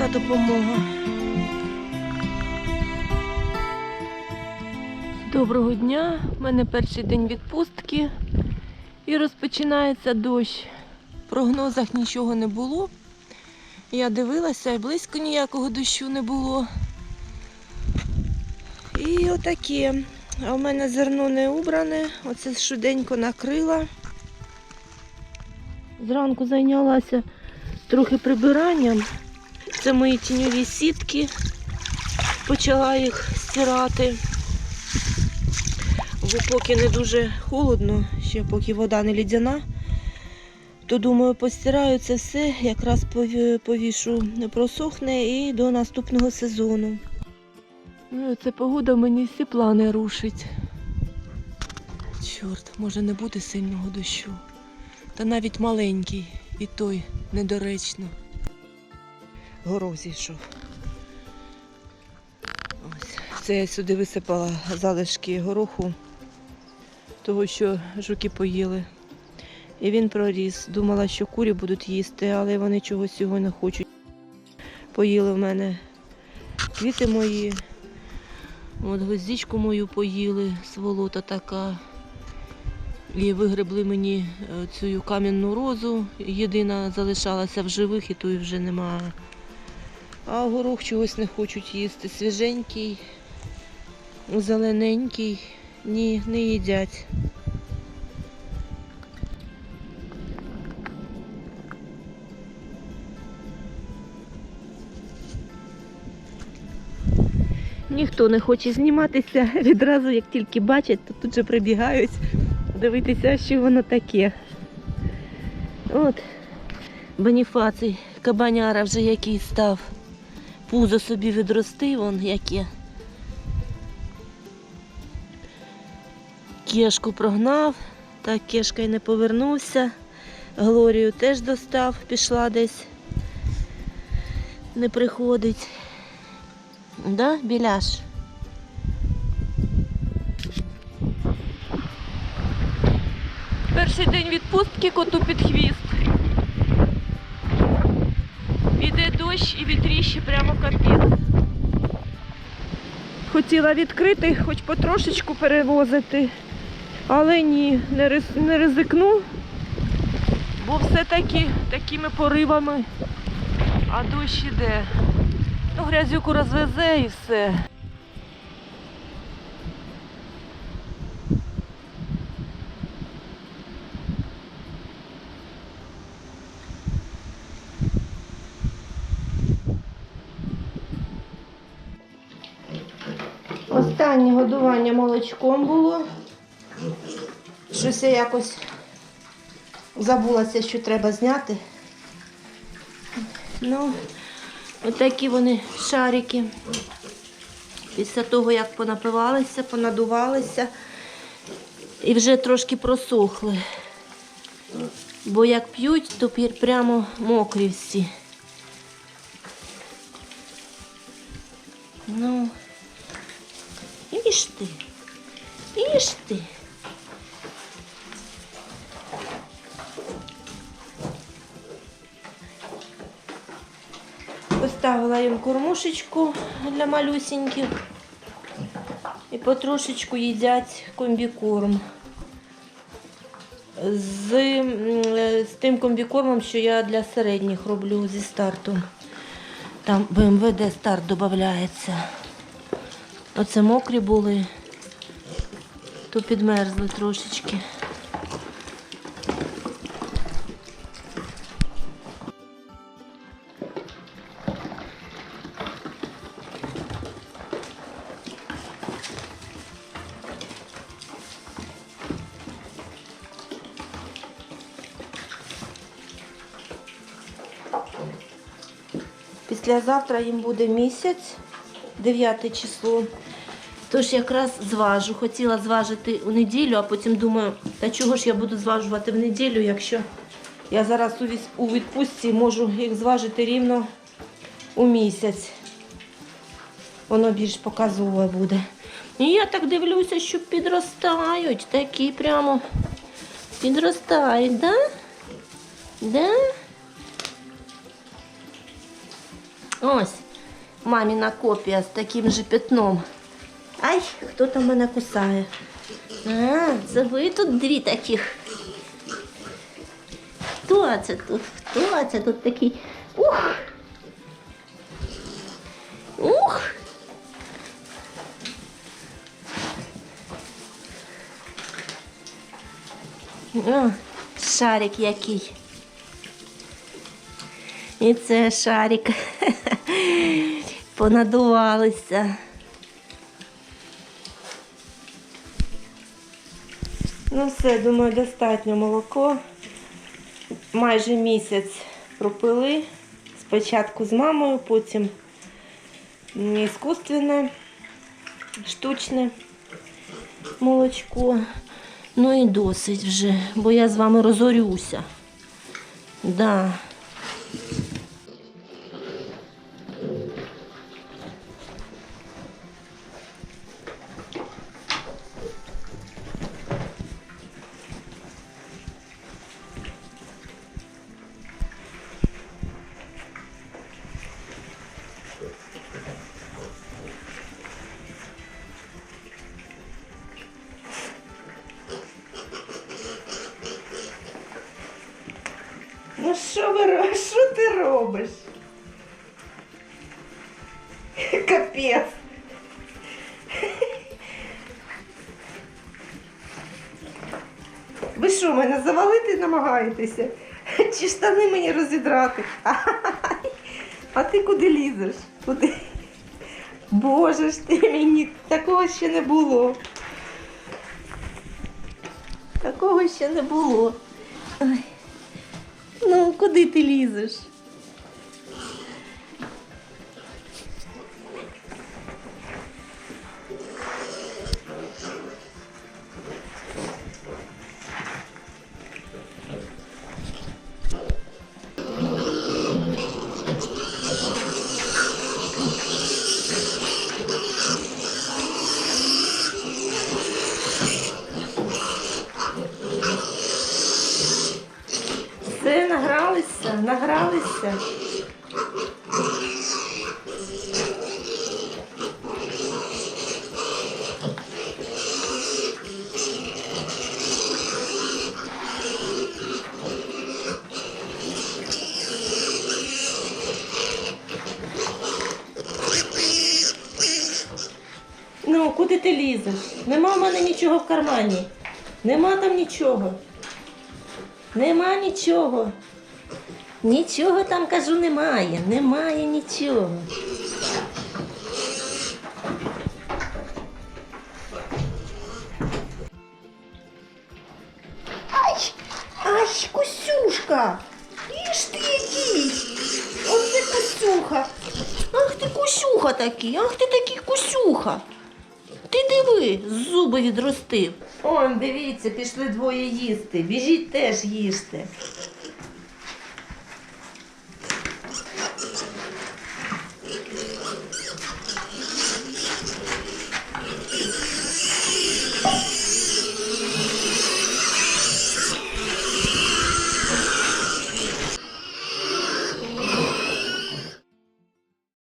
прийшла допомога. Доброго дня! У мене перший день відпустки і розпочинається дощ. В прогнозах нічого не було. Я дивилася і близько ніякого дощу не було. І отаке. А в мене зерно не убране, оце швиденько накрила. Зранку зайнялася трохи прибиранням. Це мої тіньові сітки. Почала їх стирати. Бо поки не дуже холодно, ще поки вода не лідяна, то думаю, постираю це все, якраз пові- повішу, просохне і до наступного сезону. Ну, це погода мені всі плани рушить. Чорт, може не буде сильного дощу. Та навіть маленький, і той недоречно. Горох зійшов. Ось. Це я сюди висипала залишки гороху, того, що жуки поїли. І він проріс. Думала, що курі будуть їсти, але вони чогось його не хочуть. Поїли в мене квіти мої. От гвоздичку мою поїли, сволота така. І вигребли мені е, цю кам'яну розу. Єдина залишалася в живих і тої вже немає. А горох чогось не хочуть їсти. Свіженький, зелененький. Ні, не їдять. Ніхто не хоче зніматися. Відразу, як тільки бачать, то тут же прибігають дивитися, що воно таке. От, Боніфацій, кабаняра вже який став. Пузо собі відрости, вон яке. Кешку прогнав, так кешка й не повернувся. Глорію теж достав, пішла десь. Не приходить. Да, біляш? Перший день відпустки коту під хвіст. Іде дощ і вітріще прямо капіт. Хотіла відкрити, хоч потрошечку перевозити, але ні, не, риз, не ризикну, бо все-таки такими поривами, а дощ іде. Ну, грязюку розвезе і все. Останнє годування молочком було. Щось я якось забулася, що треба зняти. Ну, отакі вони шарики. Після того, як понапивалися, понадувалися і вже трошки просохли. Бо як п'ють, то прямо мокрі всі. Ну, Поставила їм кормушечку для малюсеньких і потрошечку їдять комбікорм. З, з тим комбікормом, що я для середніх роблю зі старту. Там в МВД старт додається. Оце мокрі були, то підмерзли трошечки. Післязавтра їм буде місяць, 9 число. Тож якраз зважу. Хотіла зважити у неділю, а потім думаю, та чого ж я буду зважувати в неділю, якщо я зараз у відпустці можу їх зважити рівно у місяць. Воно більш показове буде. І я так дивлюся, що підростають. Такі прямо підростають, да? Да? Ось маміна копія з таким же пятном. Ай, хто там мене кусає? А, це ви тут дві таких. Хто це тут? Хто це тут такий? Ух! Ух! О, шарик який. І це шарик. Понадувалися. Ну все, думаю, достатньо молоко. Майже місяць пропили. Спочатку з мамою, потім іскусственне, штучне молочко. Ну і досить вже, бо я з вами розорюся. Да. Що ви що ти робиш? Капець. Ви що, мене завалити намагаєтеся? Чи штани мені розідрати? А ти куди лізеш? Куди? Боже ж ти мені, такого ще не було. Такого ще не було. Ой. Ну, куди ти награлися, награлися. Ну, куди ти лізеш? Нема в мене нічого в кармані. Нема там нічого. Нема нічого. Нічого там кажу немає. Немає нічого. Ай! Ай, Косюшка! Іж ти який! Оце Косюха! Ах ти Косюха такий! Ах ти такий Косюха! Ти диви, зуби відростив. Он, дивіться, пішли двоє їсти. Біжіть теж їсти.